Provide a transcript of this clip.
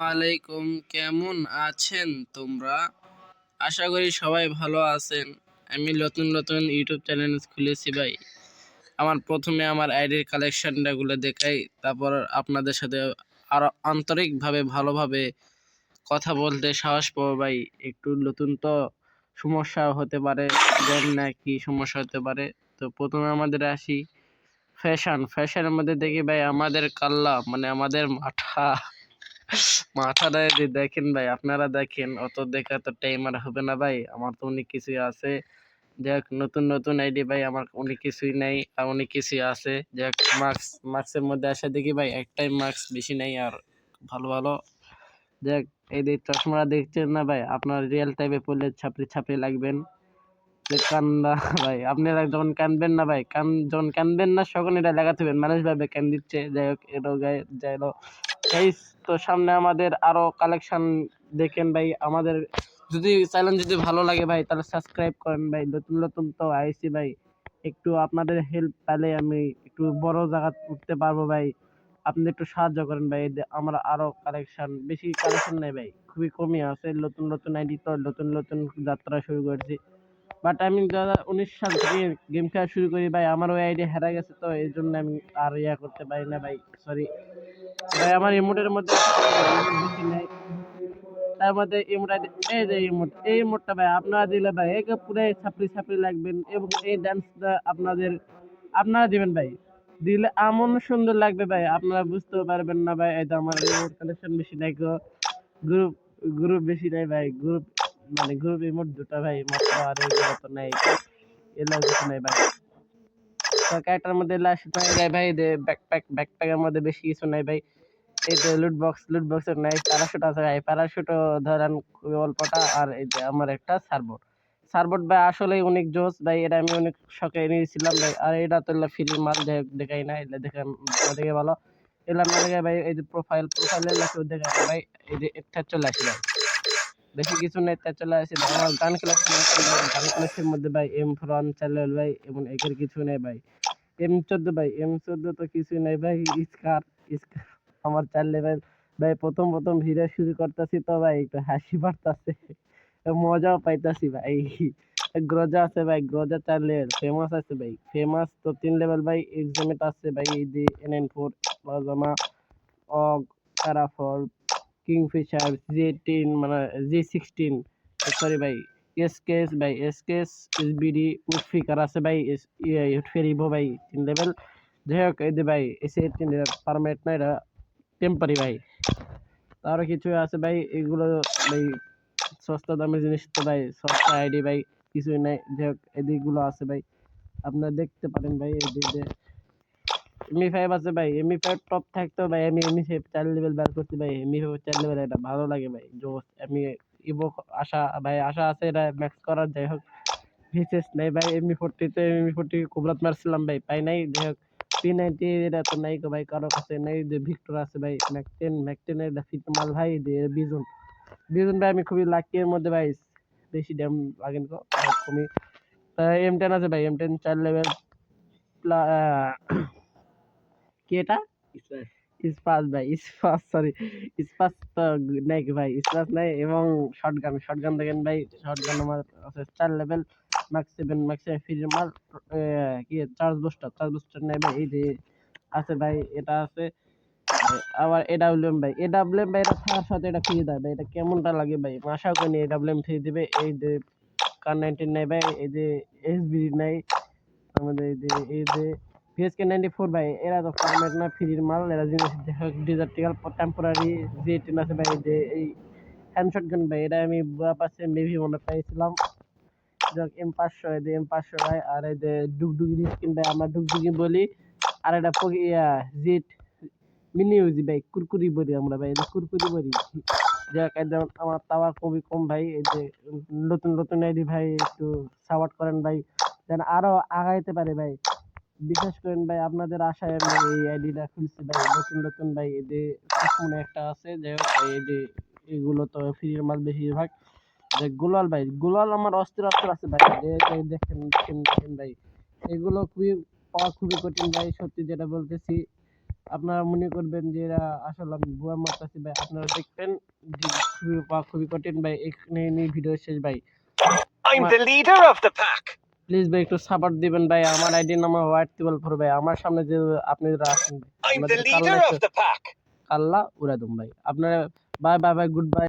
আলাইকুম, কেমন আছেন তোমরা? আশা করি সবাই ভালো আছেন। আমি নতুন নতুন ইউটিউব চ্যানেল খুলেছি ভাই। আমার প্রথমে আমার আইডির কালেকশনটাগুলো দেখাই, তারপর আপনাদের সাথে আরও আন্তরিকভাবে ভালোভাবে কথা বলতে সাহস পাবো ভাই। একটু নতুন তো সমস্যা হতে পারে, দেন না কি সমস্যা হতে পারে। তো প্রথমে আমাদের আসি। ফ্যাশন, ফ্যাশনের মধ্যে দেখি ভাই, আমাদের কাল্লা মানে আমাদের মাথা। মাথাটা যে, দেখেন ভাই, আপনারা দেখেন, অত দেখা তো টাইম আর হবে না ভাই, আমার তো অনেক কিছুই আছে। যাক নতুন নতুন আইডি ভাই, আমার অনেক কিছুই নেই, আর অনেক কিছুই আছে। যাক মার্কস, মার্কসের মধ্যে আসে দেখি ভাই, একটাই মার্কস বেশি নেই আর ভালো ভালো। যাক এই যে চশমাটা দেখছেন না ভাই, আপনার রিয়েল টাইপে পড়লে ছাপড়ি ছাপড়ি লাগবেন। যে কান্দা, ভাই, আপনারা যখন কানবেন না ভাই, কান, যখন কানবেন না তখন এটা লাগাতে হবেন মানুষ ভাবে কান দিচ্ছে। যাই হোক, এটাও গায়ে, যাই এই তো সামনে আমাদের আরও কালেকশন দেখেন ভাই। আমাদের যদি চ্যানেল যদি ভালো লাগে ভাই, তাহলে সাবস্ক্রাইব করেন ভাই। নতুন নতুন তো আইসি ভাই। একটু আপনাদের হেল্প পেলে আমি একটু বড় জায়গা উঠতে পারব ভাই। আপনি একটু সাহায্য করেন ভাই আমরা আরও কালেকশন বেশি কালেকশন নেই ভাই। খুবই কমই আছে। নতুন নতুন আইডি তো নতুন নতুন যাত্রা শুরু করেছি। বাট আমি দু উনিশ সাল থেকে গেম খেলা শুরু করি, ভাই, আমার ওই আইডি হারা গেছে তো, এই জন্য আমি আর ইয়া করতে পারি না, ভাই সরি ভাই, আমার ইমোটের মধ্যে তার মধ্যে ইমোট এই যে ইমোট এই ইমোটটা ভাই, আপনারা দিলে, ভাই, একে পুরাই ছাপড়ি ছাপড়ি লাগবেন এবং এই ডান্সটা আপনাদের, আপনারা দিবেন, ভাই। দিলে এমন সুন্দর লাগবে, ভাই, আপনারা বুঝতেও পারবেন না, ভাই এটা আমার ইমোট কালেকশন বেশি নাই গ্রুপ গ্রুপ বেশি নাই, ভাই গ্রুপ মানে গ্রুপ ইমোট দুটো ভাই মাত্র আর এগুলো তো নাই কিছু ভাই? তো ক্যারেক্টার মধ্যে লাস্ট নাই ভাই, যে ব্যাকপ্যাক ব্যাকপ্যাকের মধ্যে বেশি কিছু নাই ভাই। এই যে লুট বক্স লুট বক্সের নাই প্যারাশুট আছে ভাই। প্যারাশুটও ধরেন খুবই অল্পটা, আর এই যে আমার একটা সার্বোর্ড সার্বোর্ড ভাই, আসলেই অনেক জোস ভাই, এটা আমি অনেক শখে নিয়েছিলাম ভাই। আর এটা তো ফ্রি মাল দেখাই না এটা দেখে দেখে ভালো। এগুলো দেখে ভাই, এই যে প্রোফাইল প্রোফাইলে লেখে দেখাই ভাই, এই যে একটা চলে আসি ভাই। বেশি কিছু নেই, তা চলে আসি আমার গান কালেকশন গান কালেকশনের মধ্যে ভাই এম ফ্রন চ্যানেল ভাই এবং একের কিছু নেই ভাই। এম চোদ্দ ভাই এম চোদ্দ তো কিছু নেই ভাই স্কার স্কার আমার চার লেভেল ভাই প্রথম প্রথম ভিডিও শুরু করতেছি তো ভাই, একটু হাসি পারতাছে। মজাও পাইতাছি ভাই। গ্রজা আছে ভাই, গ্রজা চার লেভেল ফেমাস আছে ভাই। ফেমাস তো তিন লেভেল ভাই এক্সামেট আছে ভাই, এই যে এন এন ফোর প্লাজমা অগ প্যারাফল কিংফিশার, জি টেন মানে জি সিক্সটিন সরি ভাই এসকেএস ভাই এসকেএস এসবিডি উডফিকার আছে ভাই ফেরিবো ভাই, তিন লেভেল। যাই হোক, এই ভাই, এসে তিন পারমানেন্ট না এটা টেম্পারি ভাই। আরও কিছু আছে ভাই, এগুলো ভাই, সস্তা দামের জিনিস তো ভাই, সস্তা আইডি ভাই, কিছুই নাই। যাই হোক, এদিকগুলো আছে ভাই, আপনারা দেখতে পারেন ভাই এদিকে এমই ফাইভ আছে ভাই এমই ফাইভ টপ থাকতো ভাই, আমি এমই ফাইভ চার লেভেল বের করছি ভাই এমই ফাইভ চার লেভেল এটা ভালো লাগে ভাই, জোস, আমি ইভো আশা, ভাই আশা আছে এটা ম্যাক্স করার, যাই হোক ভিসেস নাই ভাই এমই ফোরটিতে এমই ফোরটি কুবরাত মারছিলাম ভাই, পাই নাই, যাই হোক পি নাইনটি এটা তো নাই ভাই, কারও কাছে নাই, যে ভিক্টর আছে ভাই ম্যাক টেন ম্যাক টেনের ফিট মাল ভাই বিজন বিজন ভাই, আমি খুবই লাকি এর মধ্যে ভাই, বেশি ড্যাম লাগেন কো কমই এম টেন আছে ভাই এম টেন চার লেভেল কি এটা? ইস্পাস ভাই ইস্পাস সরি ইস্পাস তো নাই ভাই ইস্পাস নাই এবং শর্টগান শর্টগান দেখেন ভাই শর্টগান আমার আছে চার level max seven max seven free মাল কি চার্জ বুস্টার চার্জ বুস্টার নাই ভাই এই যে আছে ভাই এটা আছে। আবার এডাব্লিউএম ভাই এডাব্লিউএম ভাই এটা থাকার সাথে এটা ফ্রি দেয় ভাই এটা কেমনটা লাগে ভাই? আশা করি এডাব্লিউএম ফ্রি দিবে এই যে কার নাইনটিন নাই ভাই এই যে এসবি নাই আমাদের এই যে এই যে ভিএসকে নাইনটি ফোর ভাই, এরা তো ফরম্যাট না, ফ্রির মাল, এরা জিনিস ডিজার্টিক্যাল টেম্পোরারি যে টেন আছে ভাই, যে এই হ্যান্ডশট গান ভাই, এটা আমি পাশে মেভি মনে পাইছিলাম। যাক এম পাঁচশো, এই এম পাঁচশো ভাই, আর এই যে ডুগডুগি স্কিন ভাই, আমরা ডুগডুগি বলি, আর এটা ইয়া জিট মিনি ইউজি ভাই, কুরকুরি বলি আমরা ভাই কুরকুরি বলি। যাক যেমন আমার টাওয়ার খুবই কম ভাই, এই যে নতুন নতুন আইডি ভাই, একটু সাপোর্ট করেন ভাই, যেন আরও আগাইতে পারে ভাই। বিশেষ করেন ভাই আপনাদের আশায় আমি এই আইডিটা খুলছি ভাই। নতুন নতুন ভাই এই যে মনে একটা আছে যাই হোক এই যে এগুলো তো ফ্রির মাল বেশিরভাগ। যে গুলাল ভাই গুলাল আমার অস্থির অস্থির আছে ভাই। দেখেন দেখেন দেখেন ভাই এগুলো খুবই পাওয়া খুবই কঠিন ভাই সত্যি যেটা বলতেছি। আপনারা মনে করবেন যে এরা আসলে আমি বুয়া মারতাছি ভাই। আপনারা দেখবেন যে খুবই বা খুবই কঠিন ভাই। এখানে নিয়ে ভিডিও শেষ ভাই। I'm the leader of the pack. Please ভাই একটু সাপোর্ট দিবেন ভাই। আমার আইডি নাম্বার হোয়াইট টিবল ফোর ভাই। আমার সামনে যে আপনারা আছেন আল্লাহ উড়াদুম ভাই। আপনারা bye bye bye good bye